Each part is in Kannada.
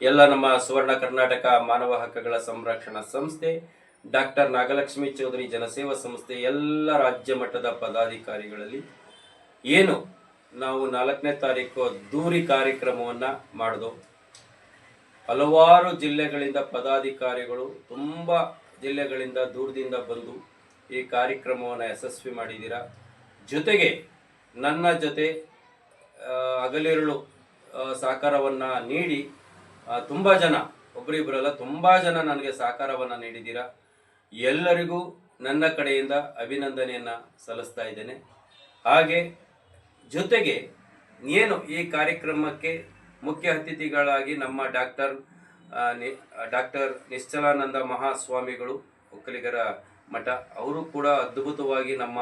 ಎಲ್ಲ ನಮ್ಮ ಸುವರ್ಣ ಕರ್ನಾಟಕ ಮಾನವ ಹಕ್ಕುಗಳ ಸಂರಕ್ಷಣಾ ಸಂಸ್ಥೆ, ಡಾಕ್ಟರ್ ನಾಗಲಕ್ಷ್ಮಿ ಚೌಧರಿ ಜನಸೇವಾ ಸಂಸ್ಥೆ, ಎಲ್ಲ ರಾಜ್ಯ ಮಟ್ಟದ ಪದಾಧಿಕಾರಿಗಳಲ್ಲಿ ಏನು ನಾವು ನಾಲ್ಕನೇ ತಾರೀಕು ದೂರಿ ಕಾರ್ಯಕ್ರಮವನ್ನು ಮಾಡಿದೋ. ಹಲವಾರು ಜಿಲ್ಲೆಗಳಿಂದ ಪದಾಧಿಕಾರಿಗಳು ತುಂಬ ಜಿಲ್ಲೆಗಳಿಂದ ದೂರದಿಂದ ಬಂದು ಈ ಕಾರ್ಯಕ್ರಮವನ್ನು ಯಶಸ್ವಿ ಮಾಡಿದ್ದೀರಾ ಜೊತೆಗೆ ನನ್ನ ಜೊತೆ ಹಗಲಿರುಳು ಸಹಕಾರವನ್ನು ನೀಡಿ ತುಂಬ ಜನ ಒಬ್ಬರಿಬ್ಬರಲ್ಲ ತುಂಬ ಜನ ನನಗೆ ಸಹಕಾರವನ್ನು ನೀಡಿದ್ದೀರಾ? ಎಲ್ಲರಿಗೂ ನನ್ನ ಕಡೆಯಿಂದ ಅಭಿನಂದನೆಯನ್ನು ಸಲ್ಲಿಸ್ತಾ ಇದ್ದೇನೆ. ಹಾಗೆ, ಜೊತೆಗೆ ಏನು ಈ ಕಾರ್ಯಕ್ರಮಕ್ಕೆ ಮುಖ್ಯ ಅತಿಥಿಗಳಾಗಿ ನಮ್ಮ ಡಾಕ್ಟರ್ ಡಾಕ್ಟರ್ ನಿಶ್ಚಲಾನಂದ ಮಹಾಸ್ವಾಮಿಗಳು, ಒಕ್ಕಲಿಗರ ಮಠ, ಅವರು ಕೂಡ ಅದ್ಭುತವಾಗಿ ನಮ್ಮ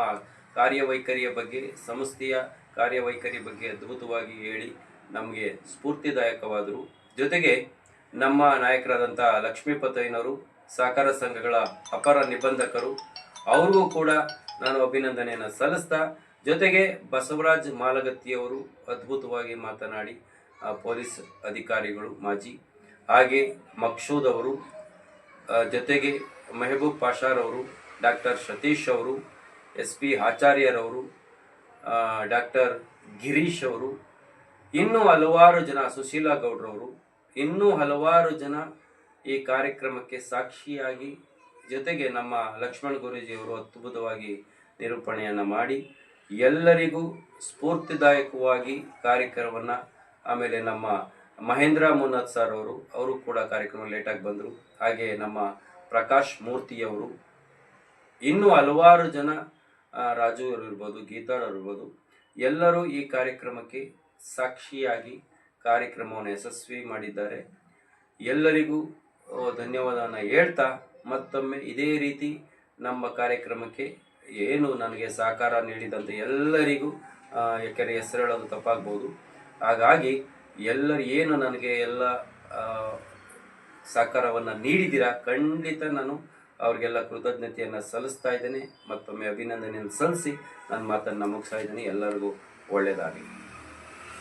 ಕಾರ್ಯವೈಖರಿಯ ಬಗ್ಗೆ ಸಂಸ್ಥೆಯ ಕಾರ್ಯವೈಖರಿ ಬಗ್ಗೆ ಅದ್ಭುತವಾಗಿ ಹೇಳಿ ನಮಗೆ ಸ್ಫೂರ್ತಿದಾಯಕವಾದರು. ಜೊತೆಗೆ ನಮ್ಮ ನಾಯಕರಾದಂಥ ಲಕ್ಷ್ಮೀಪತಯ್ಯನವರು ಸಹಕಾರ ಸಂಘಗಳ ಅಪರ ನಿಬಂಧಕರು, ಅವ್ರಿಗೂ ಕೂಡ ನಾನು ಅಭಿನಂದನೆಯನ್ನು ಸಲ್ಲಿಸ್ತಾ, ಜೊತೆಗೆ ಬಸವರಾಜ್ ಮಾಲಗತ್ತಿಯವರು ಅದ್ಭುತವಾಗಿ ಮಾತನಾಡಿ ಪೊಲೀಸ್ ಅಧಿಕಾರಿಗಳು ಮಾಜಿ, ಹಾಗೆ ಮಕ್ಷೂದ್ ಅವರು ಜೊತೆಗೆ ಮೆಹಬೂಬ್ ಪಾಷಾರವರು ಡಾಕ್ಟರ್ ಸತೀಶ್ ಅವರು, ಎಸ್ ಪಿ ಆಚಾರ್ಯರವರು ಡಾಕ್ಟರ್ ಗಿರೀಶ್ ಅವರು, ಇನ್ನೂ ಹಲವಾರು ಜನ ಸುಶೀಲಾ ಗೌಡ್ರವರು ಇನ್ನೂ ಹಲವಾರು ಜನ ಈ ಕಾರ್ಯಕ್ರಮಕ್ಕೆ ಸಾಕ್ಷಿಯಾಗಿ ಜೊತೆಗೆ ನಮ್ಮ ಲಕ್ಷ್ಮಣ್ ಗುರೂಜಿಯವರು ಅದ್ಭುತವಾಗಿ ನಿರೂಪಣೆಯನ್ನು ಮಾಡಿ ಎಲ್ಲರಿಗೂ ಸ್ಫೂರ್ತಿದಾಯಕವಾಗಿ ಕಾರ್ಯಕ್ರಮವನ್ನು ಆಮೇಲೆ ನಮ್ಮ ಮಹೇಂದ್ರ ಮುನ್ನತ್ ಸರ್ ಅವರು ಅವರು ಕೂಡ ಕಾರ್ಯಕ್ರಮ ಲೇಟಾಗಿ ಬಂದರು. ಹಾಗೆ ನಮ್ಮ ಪ್ರಕಾಶ್ ಮೂರ್ತಿಯವರು ಇನ್ನೂ ಹಲವಾರು ಜನ ರಾಜು ಅವರು ಇರ್ಬೋದು, ಗೀತಾ ಅವರು ಇರ್ಬೋದು. ಎಲ್ಲರೂ ಈ ಕಾರ್ಯಕ್ರಮಕ್ಕೆ ಸಾಕ್ಷಿಯಾಗಿ ಕಾರ್ಯಕ್ರಮವನ್ನು ಯಶಸ್ವಿ ಮಾಡಿದ್ದಾರೆ. ಎಲ್ಲರಿಗೂ ಧನ್ಯವಾದವನ್ನು ಹೇಳ್ತಾ ಮತ್ತೊಮ್ಮೆ ಇದೇ ರೀತಿ ನಮ್ಮ ಕಾರ್ಯಕ್ರಮಕ್ಕೆ ಏನು ನನಗೆ ಸಹಕಾರ ನೀಡಿದಂಥ ಎಲ್ಲರಿಗೂ ಯಾಕೆಂದರೆ ಹೆಸರು ಹೇಳೋದು ತಪ್ಪಾಗ್ಬೋದು. ಹಾಗಾಗಿ ಎಲ್ಲರು ಏನು ನನಗೆ ಎಲ್ಲ ಸಹಕಾರವನ್ನು ನೀಡಿದ್ದೀರಾ ಖಂಡಿತ ನಾನು ಅವ್ರಿಗೆಲ್ಲ ಕೃತಜ್ಞತೆಯನ್ನು ಸಲ್ಲಿಸ್ತಾ ಇದ್ದೇನೆ. ಮತ್ತೊಮ್ಮೆ ಅಭಿನಂದನೆಯನ್ನು ಸಲ್ಲಿಸಿ ನನ್ನ ಮಾತನ್ನು ಮುಗಿಸ್ತಾ ಇದ್ದೀನಿ. ಎಲ್ಲರಿಗೂ ಒಳ್ಳೆಯದಾಗಲಿ.